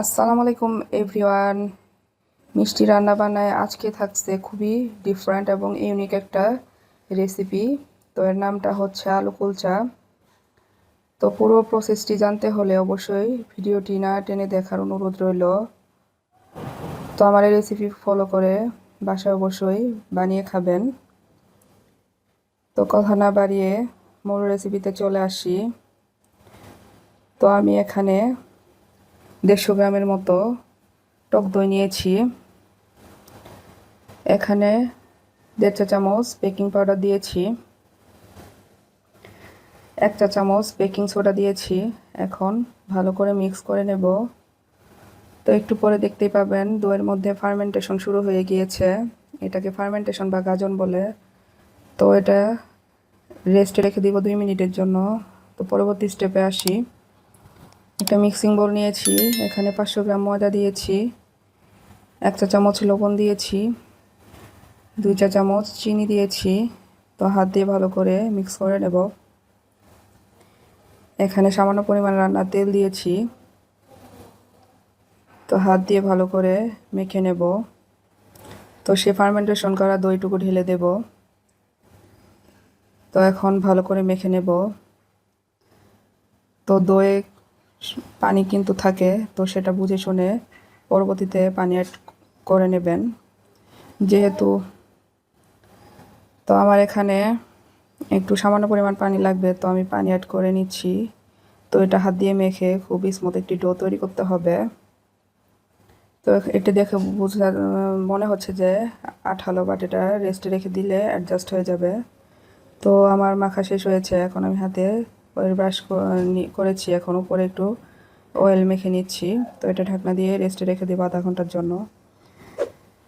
আসসালামু আলাইকুম, এভরিওয়ান। মিষ্টি রান্না বান্নায় আজকে থাকছে খুবই ডিফারেন্ট এবং ইউনিক একটা রেসিপি তো এর নামটা হচ্ছে আলু কুলচা। তো পুরো প্রসেসটি জানতে হলে অবশ্যই ভিডিওটি না টেনে দেখার অনুরোধ রইল। তো আমার এই রেসিপি ফলো করে বাসায় অবশ্যই বানিয়ে খাবেন। তো কথা না বাড়িয়ে মূল রেসিপিতে চলে আসি। তো আমি এখানে দেড়শো গ্রামের মতো টক দই নিয়েছি। এখানে দেড় চা চামচ বেকিং পাউডার দিয়েছি। এক চা চামচ বেকিং সোডা দিয়েছি। এখন ভালো করে মিক্স করে নেব। তো একটু পরে দেখতেই পাবেন দইয়ের মধ্যে ফার্মেন্টেশন শুরু হয়ে গিয়েছে। এটাকে ফার্মেন্টেশন বা গাজন বলে। তো এটা রেস্টে রেখে দিব দুই মিনিটের জন্য। তো পরবর্তী স্টেপে আসি। একটা মিক্সিং বোল নিয়েছি, এখানে পাঁচশো গ্রাম ময়দা দিয়েছি এক চা চামচ লবণ দিয়েছি, দুই চা চামচ চিনি দিয়েছি, তো হাত দিয়ে ভালো করে মিক্স করে নেব। এখানে সামান্য পরিমাণ রান্নার তেল দিয়েছি, তো হাত দিয়ে ভালো করে মেখে নেব। তো সে ফার্মেন্টেশন করা দইটুকু ঢেলে দেব। তো এখন ভালো করে মেখে নেব। তো দই পানি কিন্তু থাকে, তো সেটা বুঝে শুনে পরবর্তীতে পানি অ্যাড করে নেবেন। যেহেতু তো আমার এখানে একটু সামান্য পরিমাণ পানি লাগবে, তো আমি পানি অ্যাড করে নিচ্ছি। তো এটা হাত দিয়ে মেখে খুব স্মুথ একটি ডো তৈরি করতে হবে। তো এটা দেখে বুঝলে মনে হচ্ছে যে আঠালো বাট এটা রেস্টে রেখে দিলে অ্যাডজাস্ট হয়ে যাবে। তো আমার মাখা শেষ হয়েছে, এখন আমি হাতে অয়েল ব্রাশ করেছি, এখন উপরে একটু অয়েল মেখে নিচ্ছি। তো এটা ঢাকনা দিয়ে রেস্টে রেখে দেবো আধা ঘণ্টার জন্য।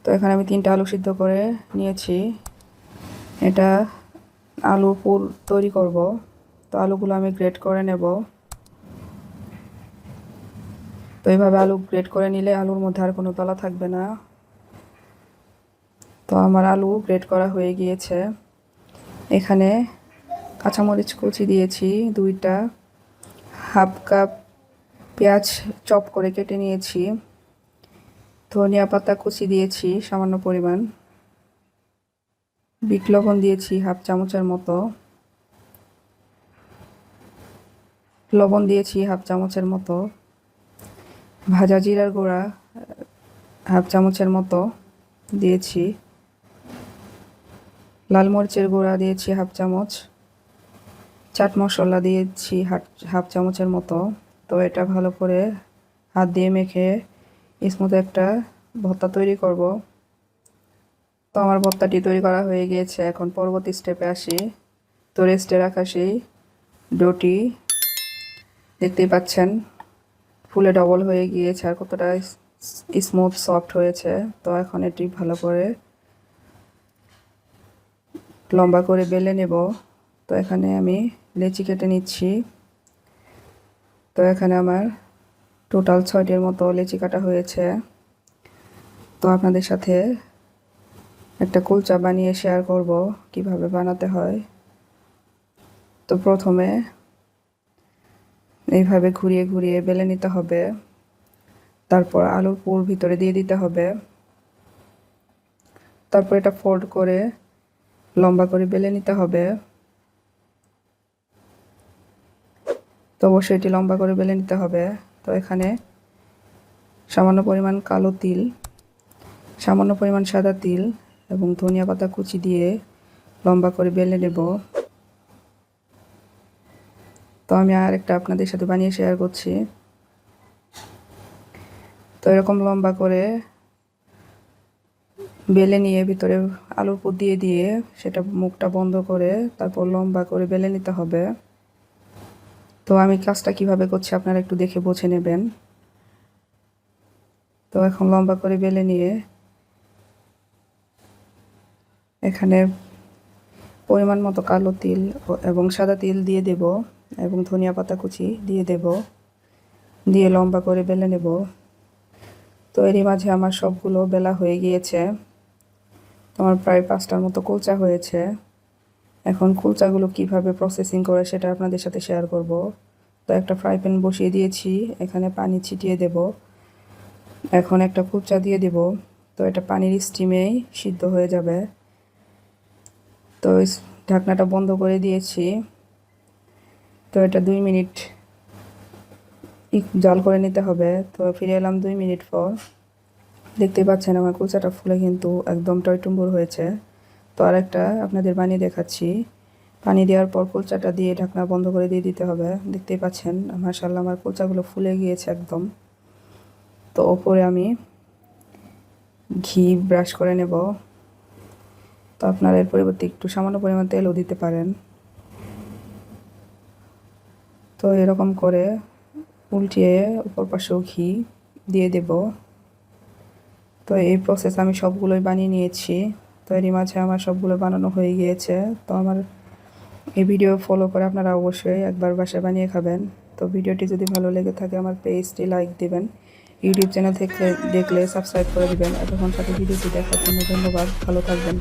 তো এখানে আমি তিনটা আলু সিদ্ধ করে নিয়েছি। এটা আলু পুর তৈরি করব। তো আলুগুলো আমি গ্রেট করে নেব। তো এইভাবে আলু গ্রেট করে নিলে আলুর মধ্যে আর কোনো তলা থাকবে না। তো আমার আলু গ্রেট করা হয়ে গিয়েছে। এখানে কাঁচামরিচ কুচি দিয়েছি, দুইটা, হাফ কাপ পেঁয়াজ চপ করে কেটে নিয়েছি, ধনিয়া পাতা কুচি দিয়েছি সামান্য পরিমাণ, বিট লবণ দিয়েছি হাফ চামচের মতো, লবণ দিয়েছি হাফ চামচের মতো, ভাজা জিরার গুঁড়া হাফ চামচের মতো দিয়েছি, লাল মরিচের গুঁড়া দিয়েছি হাফ চামচ চাট মশলা দিয়েছি, হাফ চামচের মতো। তো এটা ভালো করে হাত দিয়ে মেখে স্মুথ একটা ভর্তা তৈরি করব। তো আমার ভর্তাটি তৈরি করা হয়ে গিয়েছে। এখন পরবর্তী স্টেপে আসি। তো রেস্টে রাখা সেই ডোটি। দেখতেই পাচ্ছেন, ফুলে ডবল হয়ে গিয়েছে আর কতটা স্মুথ সফট হয়েছে। তো এখন এটি ভালো করে লম্বা করে বেলে নেব। তো এখানে আমি লেচি কেটে নিচ্ছি। তো এখানে আমার টোটাল ছয়টির মতো লেচি কাটা হয়েছে। তো আপনাদের সাথে একটা কুলচা বানিয়ে শেয়ার করব, কীভাবে বানাতে হয়। তো প্রথমে এইভাবে ঘুরিয়ে ঘুরিয়ে বেলে নিতে হবে। তারপর আলুর পুর ভিতরে দিয়ে দিতে হবে। তারপর এটা ফোল্ড করে লম্বা করে বেলে নিতে হবে। তো অবশ্যই এটি লম্বা করে বেলে নিতে হবে। তো এখানে সামান্য পরিমাণ কালো তিল, সামান্য পরিমাণ সাদা তিল এবং ধনিয়া পাতা কুচি দিয়ে লম্বা করে বেলে নেব। তো আমি আর একটা আপনাদের সাথে বানিয়ে শেয়ার করছি। তো এরকম লম্বা করে বেলে নিয়ে ভিতরে আলুর পুর দিয়ে দিয়ে সেটা মুখটা বন্ধ করে তারপর লম্বা করে বেলে নিতে হবে। তো আমি কাজটা কীভাবে করছি আপনারা একটু দেখে বুঝে নেবেন। তো এখন লম্বা করে বেলে নিয়ে এখানে পরিমাণ মতো কালো তিল এবং সাদা তিল দিয়ে দেব এবং ধনিয়া পাতা কুচি দিয়ে দেব। দিয়ে লম্বা করে বেলে নেব। তো এরই মাঝে আমার সবগুলো বেলা হয়ে গিয়েছে। তোমার প্রায় পাঁচটার মতো কুলচা হয়েছে। এখন কুলচাগুলো কীভাবে প্রসেসিং করে সেটা আপনাদের সাথে শেয়ার করব। তো একটা ফ্রাই প্যান বসিয়ে দিয়েছি, এখানে পানি ছিটিয়ে দেব। এখন একটা কুলচা দিয়ে দেব। তো এটা পানির স্টিমেই সিদ্ধ হয়ে যাবে। তো ঢাকনাটা বন্ধ করে দিয়েছি। তো এটা দুই মিনিট জাল করে নিতে হবে। তো ফিরে এলাম দুই মিনিট পর। দেখতে পাচ্ছেন আমার কুচাটা ফুলে কিন্তু একদম টয়টুম্বুর হয়েছে। তো আর একটা আপনাদের বানিয়ে দেখাচ্ছি। পানি দেওয়ার পর কুলচাটা দিয়ে ঢাকনা বন্ধ করে দিয়ে দিতে হবে। দেখতেই পাচ্ছেন মাশাল্লাহ আমার কুলচাগুলো ফুলে গিয়েছে একদম। তো ওপরে আমি ঘি ব্রাশ করে নেব। তো আপনারা এর পরিবর্তে একটু সামান্য পরিমাণ তেলও দিতে পারেন। তো এরকম করে উল্টিয়ে উপর পাশেও ঘি দিয়ে দেব। তো এই প্রসেস আমি সবগুলোই বানিয়ে নিয়েছি। তো এরই মাঝে আমার সবগুলো বানানো হয়ে গিয়েছে। তো আমার এই ভিডিও ফলো করে আপনারা অবশ্যই একবার বাসায় বানিয়ে খাবেন। তো ভিডিওটি যদি ভালো লেগে থাকে আমার পেজটি লাইক দিবেন। ইউটিউব চ্যানেল থেকে দেখলে সাবস্ক্রাইব করে দেবেন। এতক্ষণ সাথে ভিডিওটি দেখার জন্য ধন্যবাদ। ভালো থাকবেন।